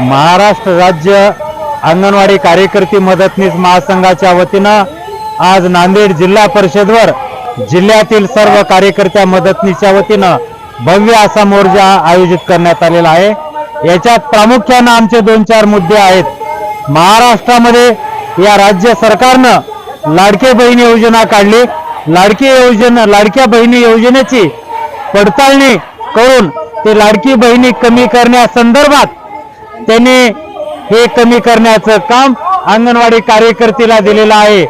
महाराष्ट्र राज्य अंगणवाडी कार्यकर्ती मदतनीस महासंघाच्या वतीनं आज नांदेड जिल्हा परिषदवर जिल्ह्यातील सर्व कार्यकर्त्या मदतनीसच्या वतीनं भव्य असा मोर्चा आयोजित करण्यात आलेला आहे. याच्यात प्रामुख्यानं आमचे दोन चार मुद्दे आहेत. महाराष्ट्रामध्ये या राज्य सरकारनं लाडके बहीण योजना काढली. लाडकी योजना लाडक्या बहिणी योजनेची पडताळणी करून ते लाडकी बहिणी कमी करण्यासंदर्भात त्यांनी हे कमी करण्याचं काम अंगणवाडी कार्यकर्तीला दिलेलं आहे.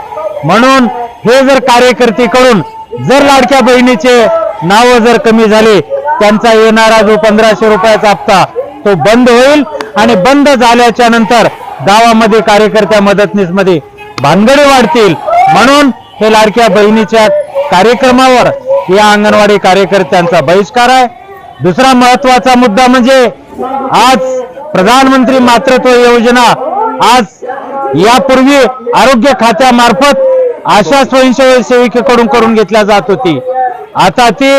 म्हणून हे जर कार्यकर्तीकडून जर लाडक्या बहिणीचे नाव जर कमी झाले त्यांचा येणारा जो पंधराशे रुपयाचा हप्ता तो बंद होईल आणि बंद झाल्याच्यानंतर गावामध्ये कार्यकर्त्या मदतनीसमध्ये भानगडे वाढतील. म्हणून हे लाडक्या बहिणीच्या कार्यक्रमावर या अंगणवाडी कार्यकर्त्यांचा बहिष्कार आहे. दुसरा महत्त्वाचा मुद्दा म्हणजे आज प्रधानमंत्री मातृत्व योजना आज यापूर्वी आरोग्य खात्यामार्फत आशा स्वयंसेविकेकडून करून घेतल्या जात होती. आता ती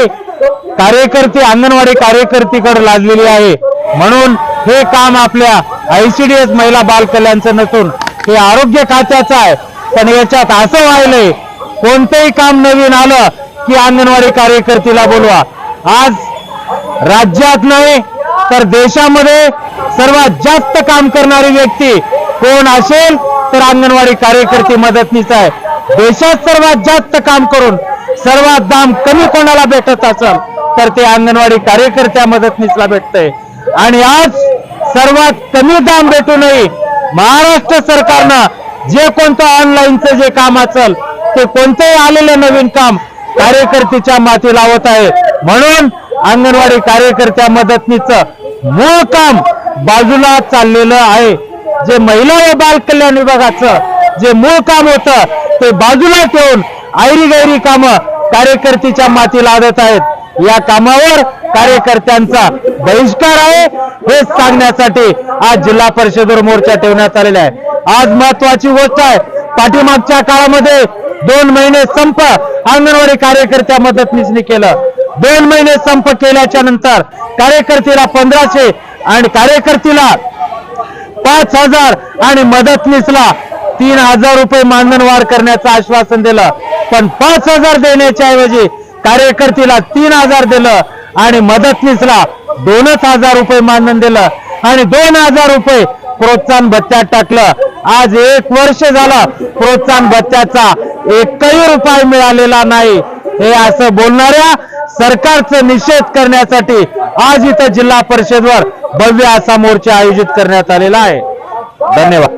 कार्यकर्ती अंगणवाडी कार्यकर्तीकडे लादलेली आहे. म्हणून हे काम आपल्या आयसीडीएस महिला बाल कल्याणचं नसून हे आरोग्य खात्याचं आहे. पण याच्यात असं व्हायलंय कोणतंही काम नवीन आलं की अंगणवाडी कार्यकर्तीला बोलवा. आज राज्यात नाही तर देशामध्ये सर्वात जास्त काम करणारी व्यक्ती कोण असेल तर अंगणवाडी कार्यकर्ती मदतनीस आहे. देशात सर्वात जास्त काम करून सर्वात दाम कमी कोणाला भेटत असेल तर ते अंगणवाडी कार्यकर्त्या मदतनीसला भेटतंय. आणि आज सर्वात कमी दाम भेटूनही महाराष्ट्र सरकारनं जे कोणतं ऑनलाईनचं जे काम असेल ते कोणतंही आलेलं नवीन काम कार्यकर्तीच्या माती लावत आहे. म्हणून अंगणवाडी कार्यकर्त्या मदतनीचं मूळ काम बाजूला चाललेलं आहे. जे महिला व बाल कल्याण विभागाचं जे मूळ काम होतं ते बाजूला ठेवून आयरी गैरी कामं कार्यकर्तीच्या माती लादत आहेत. या कामावर कार्यकर्त्यांचा बहिष्कार आहे हे सांगण्यासाठी आज जिल्हा परिषदेवर मोर्चा ठेवण्यात आलेला आहे. आज महत्वाची गोष्ट आहे पाठीमागच्या काळामध्ये दोन महिने संप अंगणवाडी कार्यकर्त्या मदतनीसनी केलं. दोन महिने संप केल्याच्यानंतर कार्यकर्तीला पंधराशे आणि कार्यकर्तीला पाच हजार आणि मदतनीसला तीन हजार रुपये मानधनवाढ करण्याचं आश्वासन दिलं. पण पाच हजार देण्याच्या ऐवजी कार्यकर्तीला तीन हजार दिलं आणि मदतनीसला दोनच हजार रुपये मानधन दिलं आणि दोन हजार रुपये प्रोत्साहन भत्त्यात टाकलं. आज एक वर्ष झालं प्रोत्साहन भत्त्याचा एकही रुपये मिळालेला नाही. हे असं बोलणाऱ्या सरकारचा निषेध करण्यासाठी आज इथं जिल्हा परिषदवर भव्य असा मोर्चा आयोजित करण्यात आलेला आहे. धन्यवाद.